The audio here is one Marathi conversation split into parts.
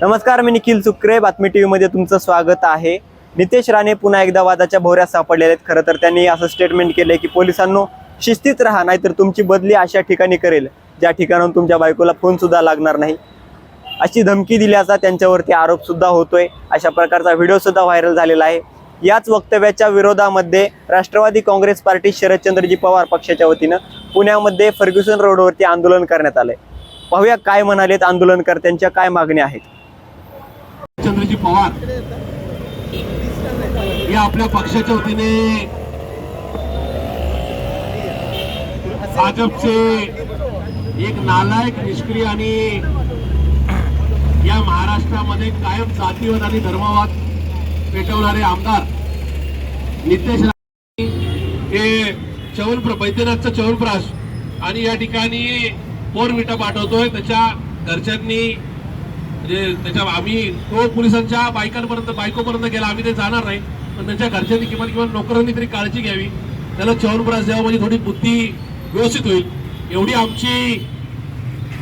नमस्कार मी निखिल सुक्रे. बातमी टी व्हीमध्ये तुमचं स्वागत आहे. नितेश राणे पुन्हा एकदा वादाच्या भोवऱ्यात सापडलेले आहेत. खरं तर त्यांनी असं स्टेटमेंट केलं की पोलिसांनो शिस्तीत राहा नाहीतर तुमची बदली अशा ठिकाणी करेल. ज्या ठिकाणाहून तुमच्या बायकोला फोनसुद्धा लागणार नाही. अशी धमकी दिल्याचा त्यांच्यावरती आरोपसुद्धा होतोय. अशा प्रकारचा व्हिडिओसुद्धा व्हायरल झालेला आहे. याच वक्तव्याच्या विरोधामध्ये राष्ट्रवादी काँग्रेस पार्टी शरदचंद्रजी पवार पक्षाच्या वतीनं पुण्यामध्ये फर्ग्युसन रोडवरती आंदोलन करण्यात आलंय. पाहूया काय म्हणालेत आंदोलनकर्त्यांच्या काय मागण्या आहेत. चंद्रजी पवार या आपल्या पक्षाच्या वतीने भाजपचे एक नालायक निष्क्रिय आणि या महाराष्ट्रामध्ये कायम जातीवाद आणि धर्मवाद पेटवणारे आमदार नितेश हे चवनप्र बैद्यनाथचा चवनप्राश आणि या ठिकाणी पोरविटा पाठवतोय. त्याच्या घरच्यांनी म्हणजे त्याच्या आम्ही तो पोलिसांच्या बायकांपर्यंत बायकोपर्यंत गेला. आम्ही ते जाणार नाही. पण त्यांच्या घरच्यांनी किमान किमान नोकरांनी तरी काळजी घ्यावी. त्याला चवनप्रास द्यावा म्हणजे थोडी बुद्धी व्यवस्थित होईल. एवढी आमची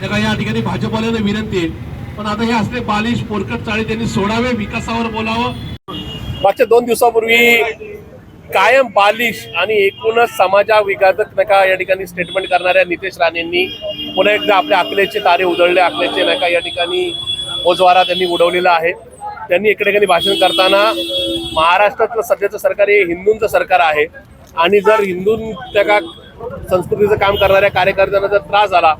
त्याला या ठिकाणी भाजपवाल्यांना विनंती आहे. पण आता हे असले बालिश पोरकट चाळी त्यांनी सोडावे विकासावर बोलावं. मागच्या दोन दिवसापूर्वी कायम बालिश आणि एकूणच समाजा विघातक नका या ठिकाणी स्टेटमेंट करणाऱ्या नितेश राणेंनी पुन्हा एकदा आपल्या अकलेचे तारे उधळले अकलेचे नका या ठिकाणी ओजवारा त्यांनी उडवलेला आहे. त्यांनी एकडे ठिकाणी भाषण करताना महाराष्ट्रातलं सध्याचं सरकार हे हिंदूंचं सरकार आहे. आणि जर हिंदू त्या का संस्कृतीचं काम करणाऱ्या कार्यकर्त्यांना जर त्रास झाला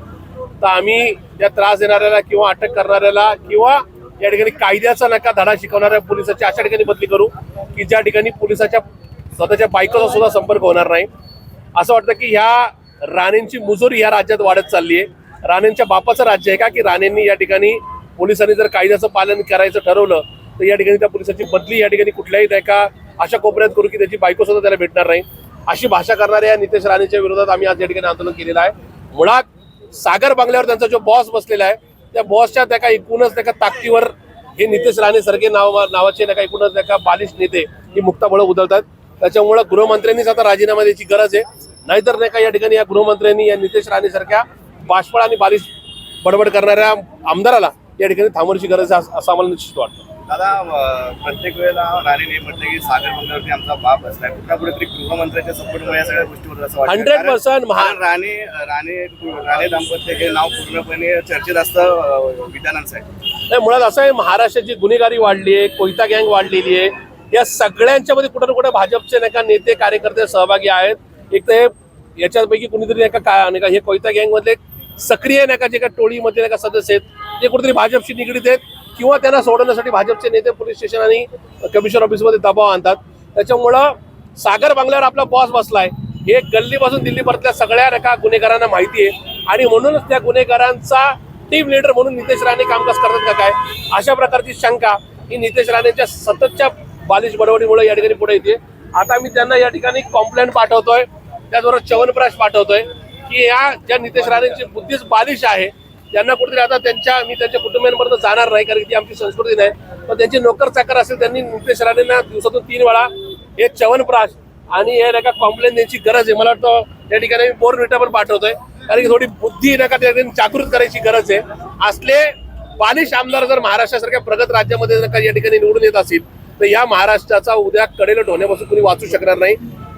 तर आम्ही त्या त्रास देणाऱ्याला किंवा अटक करणाऱ्याला किंवा या ठिकाणी कायद्याचा नका धडा शिकवणाऱ्या पोलिसाची अशा ठिकाणी बदली करू की ज्या ठिकाणी पोलिसाच्या स्वतःच्या बायकोचा सुद्धा संपर्क होणार नाही. असं वाटतं की ह्या राणेंची मुजोरी ह्या राज्यात वाढत चालली आहे राणेंच्या बापाचं राज्य आहे का की राणेंनी या ठिकाणी पोलिसांनी जर कायद्याचं पालन करायचं ठरवलं तर या ठिकाणी त्या पोलिसाची बदली या ठिकाणी कुठल्याही नाही का अशा कोपऱ्यात करू की त्याची बायको सुद्धा त्याला भेटणार नाही. अशी भाषा करणाऱ्या नितेश राणेच्या विरोधात आम्ही आज या ठिकाणी आंदोलन केलेलं आहे. मुळात सागर बंगल्यावर त्यांचा जो बॉस बसलेला आहे त्या बॉसच्या त्या का एकूणच त्या का ताकदीवर हे नितेश राणे सारखे नाव नावाचे नाही का एकूणच त्या का बालिश नेते ही मुक्ताबळ उधळतात. त्याच्यामुळं गृहमंत्र्यांनीच आता राजीनामा द्यायची गरज आहे. नाहीतर नाही का या ठिकाणी या गृहमंत्र्यांनी या नितेश राणे सारख्या बाष्पळ आणि बालिश बडबड करणाऱ्या आमदाराला या ठिकाणी थांबवण्याची गरज आहे असं आम्हाला निश्चित वाटतं. दादा प्रत्येक वेळेला राणेने म्हटलं की सागर बंगल्यावरती आमचा बाप असलाय कुठल्या कुठेतरी गृहमंत्र्यांच्या सपोर्टमुळे या सगळ्या गोष्टी होतात असं वाटतं. 100% कारण- महा- कारण राणे राणे राणे दाम्पत्य हे नाव पूर्णपणे चर्चेत असतं विधानांसाठी नाही मुळात असं आहे महाराष्ट्राची गुन्हेगारी वाढली आहे कोयता गँग वाढलेली आहे या सगळ्यांच्या मध्ये कुठे ना कुठे भाजपचे नाही का नेते कार्यकर्ते सहभागी आहेत. एक तर हे याच्यापैकी कुणीतरी नाही का काय नाही का हे कोयता गँग मधले सक्रिय नाही का जे का टोळीमध्ये नाही का सदस्य आहेत ते कुठेतरी भाजपशी निगडीत आहेत किंवा त्यांना सोडवण्यासाठी भाजपचे नेते पोलीस स्टेशन आणि कमिशनर ऑफिसमध्ये दबाव आणतात. त्याच्यामुळं सागर बांगल्यावर आपला बॉस बसलाय. हे गल्लीपासून दिल्लीपर्यंतल्या सगळ्या रेखा गुन्हेगारांना माहिती आहे. आणि म्हणूनच त्या गुन्हेगारांचा टीम लीडर म्हणून नितेश राणे कामकाज करतात का काय? अशा प्रकारची शंका ही नितेश राणेच्या सततच्या बालिश बडवडीमुळे या ठिकाणी पुढे येते. आता मी त्यांना या ठिकाणी कॉम्प्लेंट पाठवतोय. त्याचबरोबर चवनप्राश पाठवतोय की या ज्या नितेश राणेंची बुद्धीच बालिश आहे त्यांना कुठेतरी आता त्यांच्या मी त्यांच्या कुटुंबियांपर्यंत जाणार नाही कारण की ती आमची संस्कृती नाही. पण त्यांची नोकर चाकर असेल त्यांनी नितेश राणेंना दिवसातून तीन वेळा हे चवनप्राश आणि हे नाही का कॉम्प्लेन द्यायची गरज आहे. मला वाटतं या ठिकाणी मी बोर्नविटा पण पाठवतोय. कारण की थोडी बुद्धी नाही का त्या ठिकाणी जागृत करायची गरज आहे. असले बालिश आमदार जर महाराष्ट्रासारख्या प्रगत राज्यामध्ये जर का या ठिकाणी निवडून येत असतील तर या महाराष्ट्राचा उद्या कडेलट होण्यापासून कुणी वाचू शकणार नाही.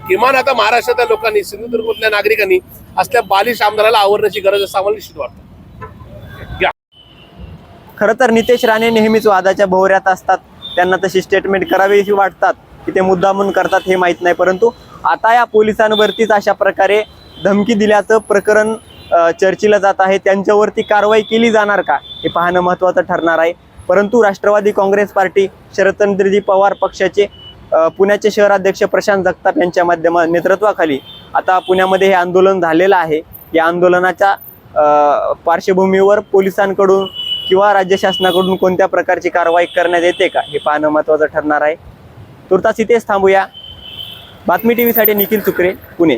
किमान आता महाराष्ट्रातल्या लोकांनी सिंधुदुर्गातल्या नागरिकांनी असल्या बालिश आमदाराला आवरण्याची गरज असं आम्हाला निश्चित वाटतं. खरं तर नितेश राणे नेहमीच वादाच्या भोवऱ्यात असतात. त्यांना तशी स्टेटमेंट करावीशी वाटतात की ते मुद्दामून करतात हे माहीत नाही. परंतु आता या पोलिसांवरतीच अशा प्रकारे धमकी दिल्याचं प्रकरण चर्चेला जात आहे. त्यांच्यावरती कारवाई केली जाणार का हे पाहणं महत्त्वाचं ठरणार आहे. परंतु राष्ट्रवादी काँग्रेस पार्टी शरदचंद्रजी पवार पक्षाचे पुण्याचे शहराध्यक्ष प्रशांत जगताप यांच्या माध्यमा नेतृत्वाखाली आता पुण्यामध्ये हे आंदोलन झालेलं आहे. या आंदोलनाच्या पार्श्वभूमीवर पोलिसांकडून किंवा राज्य शासनाकडून कोणत्या प्रकारची कारवाई करण्यात येते का? हे पाहणं महत्त्वाचं ठरणार आहे. तुर्तास इथेच थांबूया. बातमी टी व्हीसाठी निखिल सुक्रे पुणे.